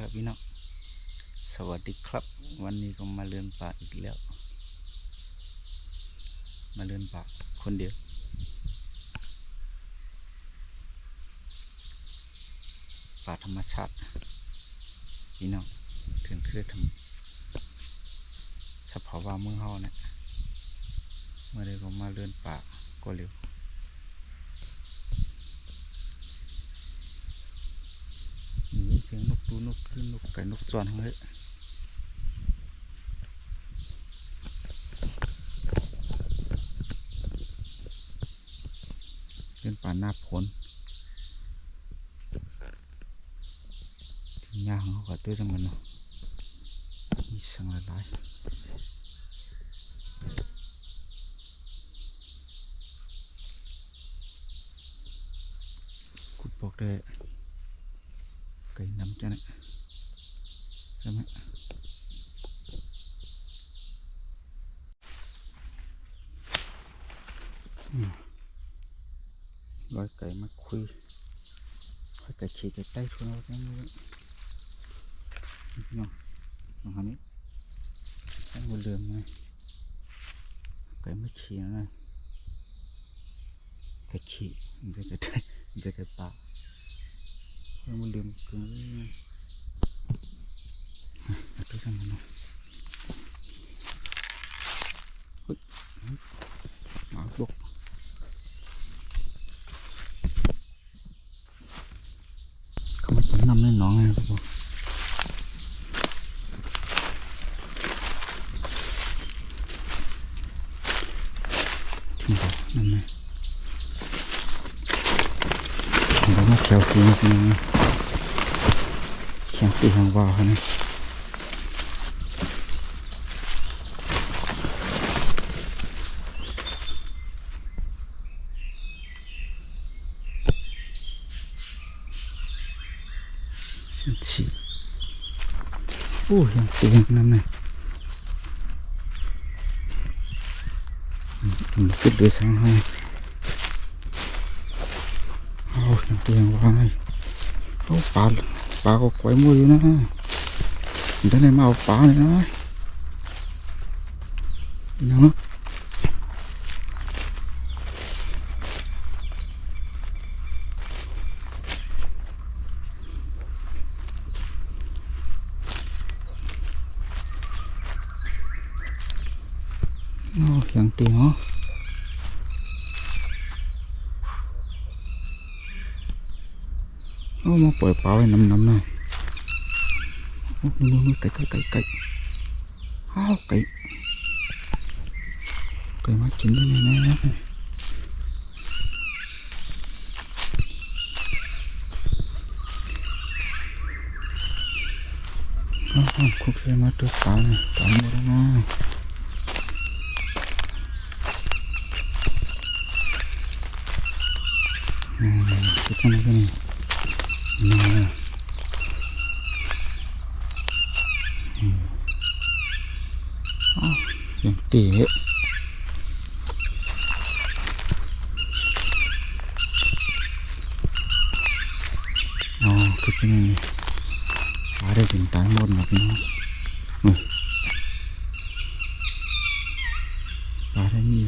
ครับพี่น้องสวัสดีครับ วันนี้ก็มาเลื่อนป่าอีกแล้ว มาเลื่อนป่าคนเดียวป่าธรรมชาติพี่น้องถึงคือทำสภาวะเมืองเฮานะเมื่อใดก็มาเลื่อนป่าก็เร็ว เสียงนกตูนกขึ้นนกไก่นกจวนทั้งเลยเป็นป่าหน้าผลที่ยาของเขาก็ตัวจังกันเนาะมีสังหลายๆกุดบอกได้ ไก่น้ำจะนะใช่ไหมอืม ร้อยไก่มาคุยร้อยไก่ขี่ไก่ใต้ทุนเราจังเลยพี่น้องน้องคนนี้ให้มาเลื่อมไงไก่ไม่ขี่นะไก่ขี่มันจะไก่มันจะไก่ป่าให้มันลืมกึ่งเลยเอาไปทำมันเนาะเฮ้ยหมาบกเขามากินน้ำในหนองไงครับผมถึงบอกนั่นไง เดี๋ยวมาวกินกินเสียงตีทางว่าเขานะเสียงฉี่โอ้ยังตีน้ำเลยมันขึ้นเลยสังให้เอา ยังตีทางว่าไงเอาปลาปลาก็ไขว่มืออยู่นะเดี๋ยวไหนมาเอาปลาเลยนะเนาะโอ้เสียงตีเนาะเอา มาปล่อยปลาไว้น้ำน้ำหน่อยโอ้นู่นนู่นไก่ไก่ไก่ไก่อ้าวไก่ไก่มากินได้แน่แน่อ้าวคุกเสียมาตัวปลาเนี่ยปลาหมดแล้วนะอืมคิด น้อยยังตีอ๋อคือสิ่งนี้ปลาได้ถึงตายหมดหมดเนาะปลาได้มี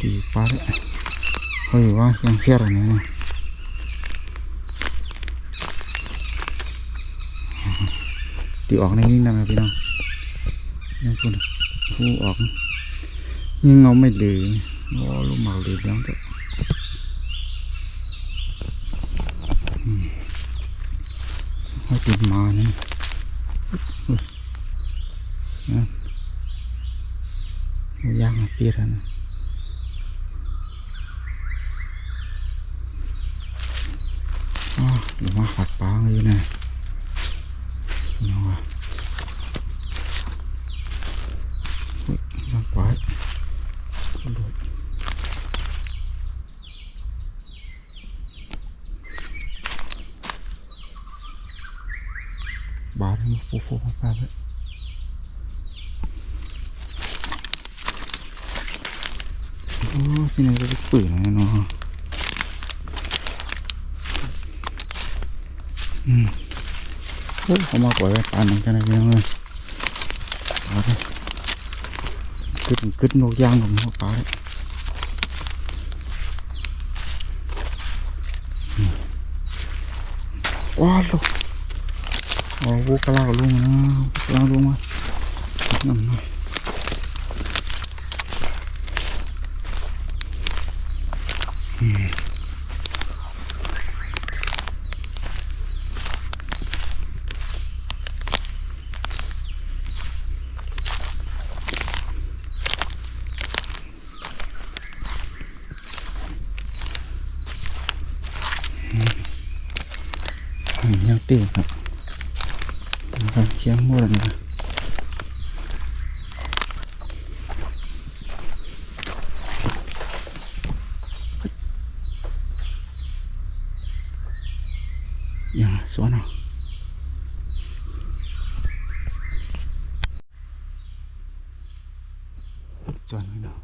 ตีปลาเฮ้ยว่ายังเพี้อะไรเนี่ย ออกในนี้นะพี่น้องยังพูดผู้ออกยังเงาไม่เหลือโอ้ลูกหมากเหลือแล้วจ้ะให้ติดมาเนี่ยนะยางมาปีแล้วนะอ๋อหรือมาขัดปลาอยู่นะ เขามาปล่อยไว้ปานนั้นกันนะพี่น้องเลยเอาดิกึดกึดนกยางของหัวปลาเลยว้าวลูกโอ้โหกระลาลุงนะกระลาลุงมาน้ำหน่อย อืมยังตีครับนะครับเชียงมั่วนะยังสวนเอาจวนไม่เนาะ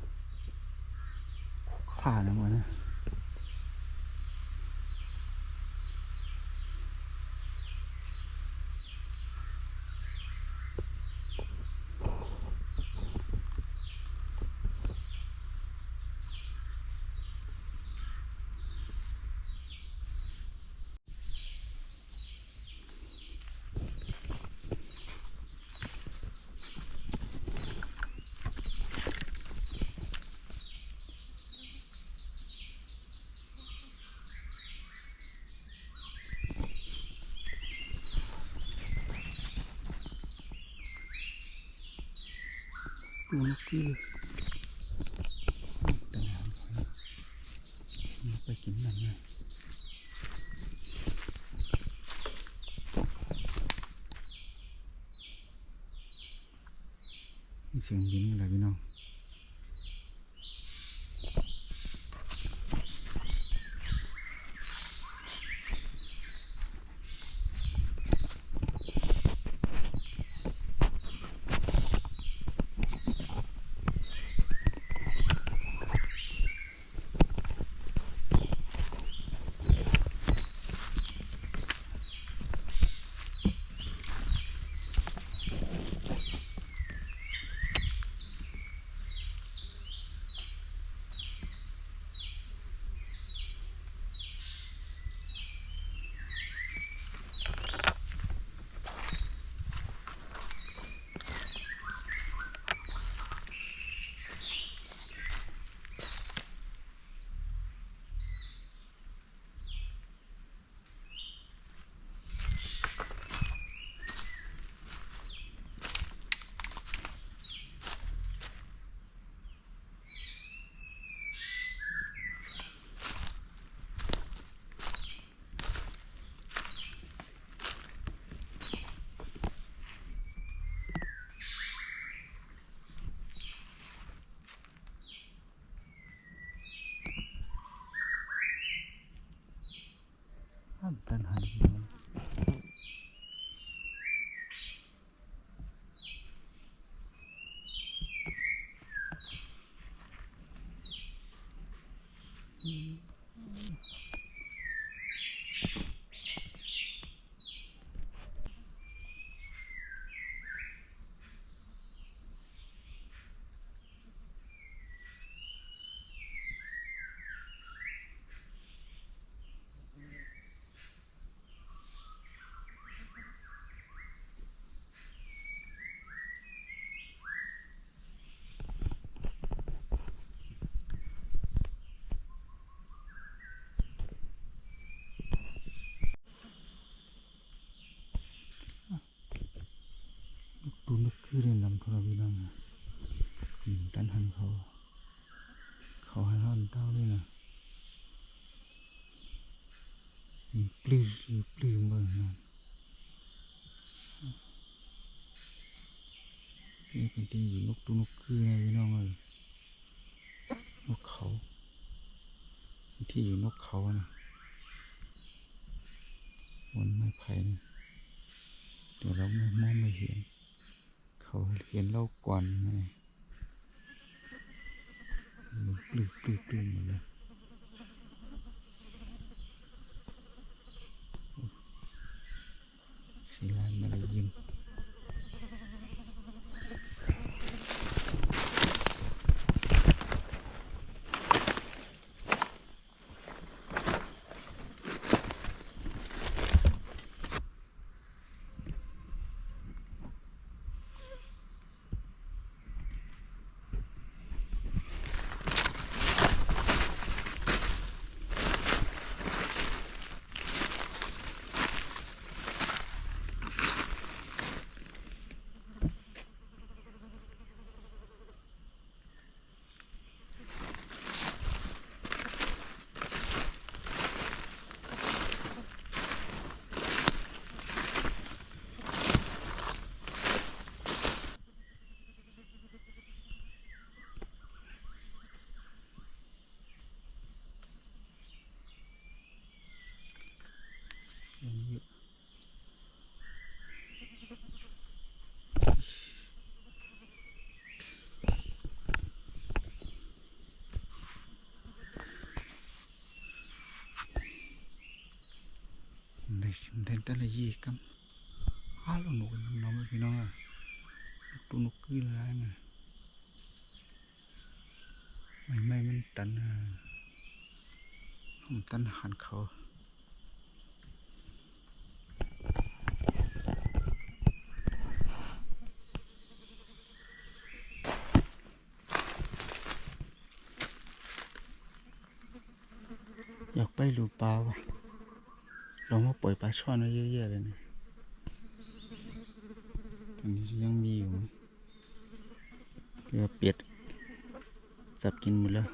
ขาดนะมันนะ ดูนกพี่เลยแต่น้ำเขาเนี่ยไปกินน้ำเลยมีเสียงบินอะไรพี่น้อง ห้ามตันหันพี่น้องดูนกคือเรียนลำเขาพี่น้องนะอืมตันหันเขา เขาให้ห้อนเต้าด้วยนะอืมป ลืมลืมเบิ่งนะนี่เป็นที่อยู่นกดูนกคือไงพี่น้องเอ้ยนกเขาที่อยู่นกเขานะบนไม้ไผ่เดี๋ยวเราไม่มองไม่เห็น เขาเห็นเราก่อนไงมันปลื้มปลื้มปลื้มหมดเลยเลย 原来那么硬 เดินตั้งแต่ยี่กัมอ้าวหนูน้องพี่น้องอะตัวนกกี้อะไรเนี่ยไม่ไม่มันตันอะมันตันหันเขาอยากไปดูปลาวะ เรามาปล่อยปลาช่อนไว้เยอะๆเลยนะตอนนี้ยังมีอยู่เรือเป็ดจับกินหมดแล้ว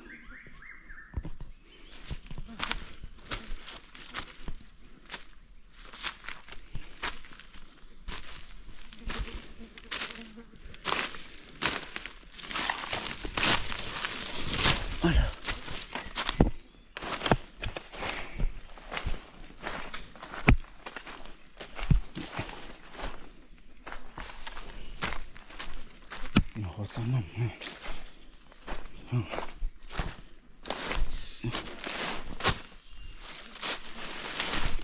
ขอสามมันนะ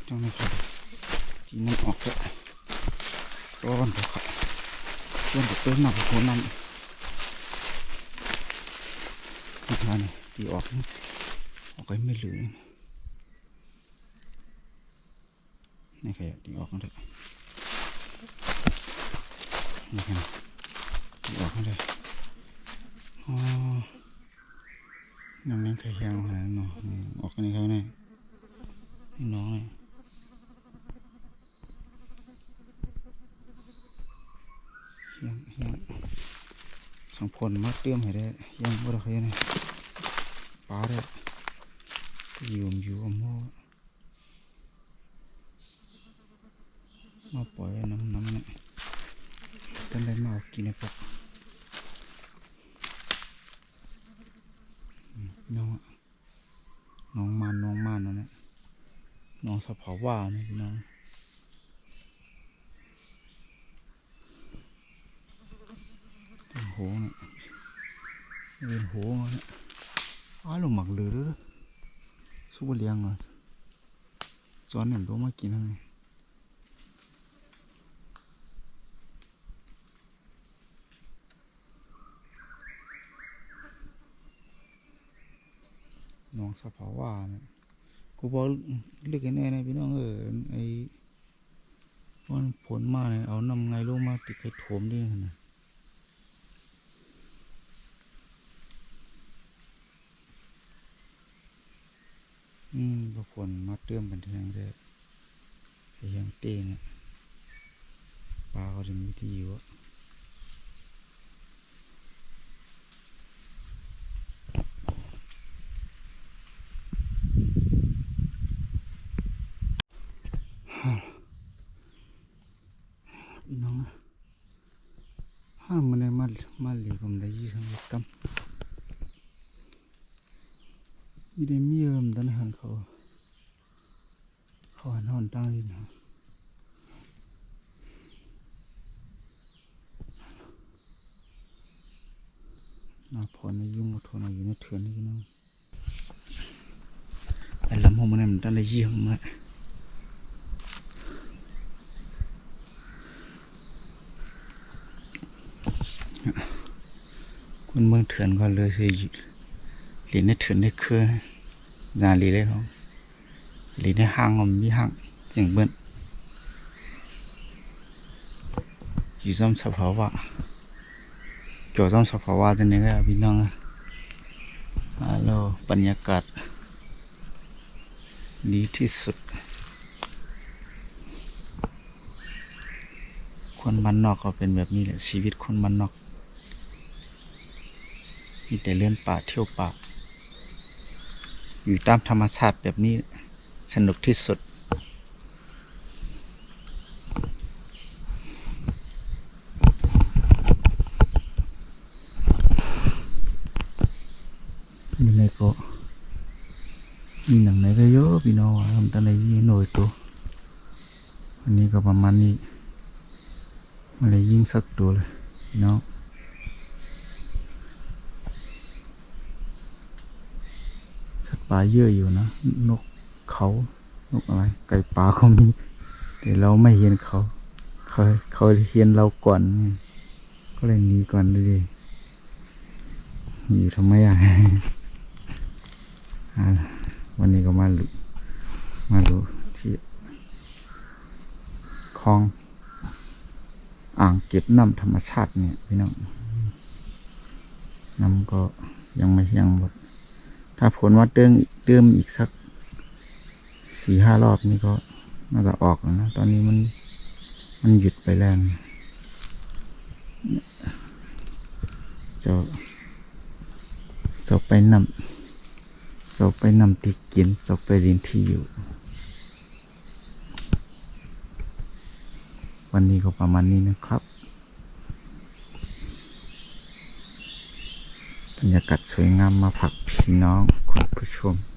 จังนะครับทีน้ำออกแล้วร้อนเลยครับร้อนแบบเติมน้ำหัวน้ำที่ทานนี่ตีออกออกไปไม่เหลือนี่ใครตีออกกันเถอะนี่ครับ ออกไมาเลยอ๋อน้ำเลี้ยงไข่ยางหาเนาะอออกกันนี่เขาเนี่ยนี่น้องเนี่ยเฮียงเฮียงสองผลมาเติมให้ได้เฮียังบ่ได้เคยเนี่ยปลาได้อยู่มอยู่อมโมาปล่อยน้ำน้ำเนี่ยตั้งแต่มาเอากินไอ้พวกอืม น้องอะน้องมานน้องมานนั่นแหละน้องสะเพาว่าเนี่ยพี่น้องเป็นโหเนี่ยเป็นโหเนี่ยอ้าลงหมักหลือสู้เลี้ยงอะจอนเนี่ยรู้มากินอะไร สะเพาว่าเนี่ยกูบอกเลือกแน่นะพี่น้องเออไอ้วันผลมาเนี่ยเอานำไงลงมาติดไข่โถมด้วยนะอืมบางคนมาเติมกันแทงได้ไอ้ยังเต้เนี่ยปลาเขาจะมีที่อยู่อะ น้องอะห้ามันเลยมามาเหลีกมได้ยี่สังกัมยี่ได้มีเอิมดันหันเขาเขาหันหอนตั้งดินฮะนาพรในยุ่งทนอยู่ในเถื่อนนี่น้องไอ้ลำของมันเนี่ยมันตั้งได้ยี่ขอมัน คนเมืองเถื่อนก็เลยสิหลีในเถื่อนในเครือนาหลีเลยเขาหลีในห้างมันมีห้างอย่างเบิ้นอยู่ซ้ำสภาวะเกี่ยวซ้ำสภาวะจะเนี่ยก็พี่น้องฮัลโหลบรรยากาศดีที่สุด คนบ้านนอกก็เป็นแบบนี้แหละชีวิตคนบ้านนอก มีแต่เลื่อนป่าเที่ยวป่า อยู่ตามธรรมชาติแบบนี้สนุกที่สุดมีอะไรก็มีหนังไหนก็เยอะพี่น้องอะทำอะไรยี่หน่อยตัวอันนี้ก็ ปลาเยอะอยู่นะ นกเขานกอะไร ไก่ป่าก็มีแต่เราไม่เห็นเขา เขาเขาเห็นเราก่อน ก็เลยหนีก่อนเลยอยู่ทำไมอะวันนี้ก็มาลุมาดูที่คลอง อ่างเก็บน้ำธรรมชาติเนี่ยพี่น้องน้ำก็ยังไม่ยังหมด ถ้าผลว่าเติมเติมอีกสักสี่ห้ารอบนี่ก็น่าจะออกแล้วนะ ตอนนี้มันมันหยุดไปแล้วนะจะจะไปนำจะไปนำที่กินจะไปเรียนที่อยู่ วันนี้ก็ประมาณนี้นะครับ รรยากาศสวยงามมาผักพี่น้องคุณผู้ชม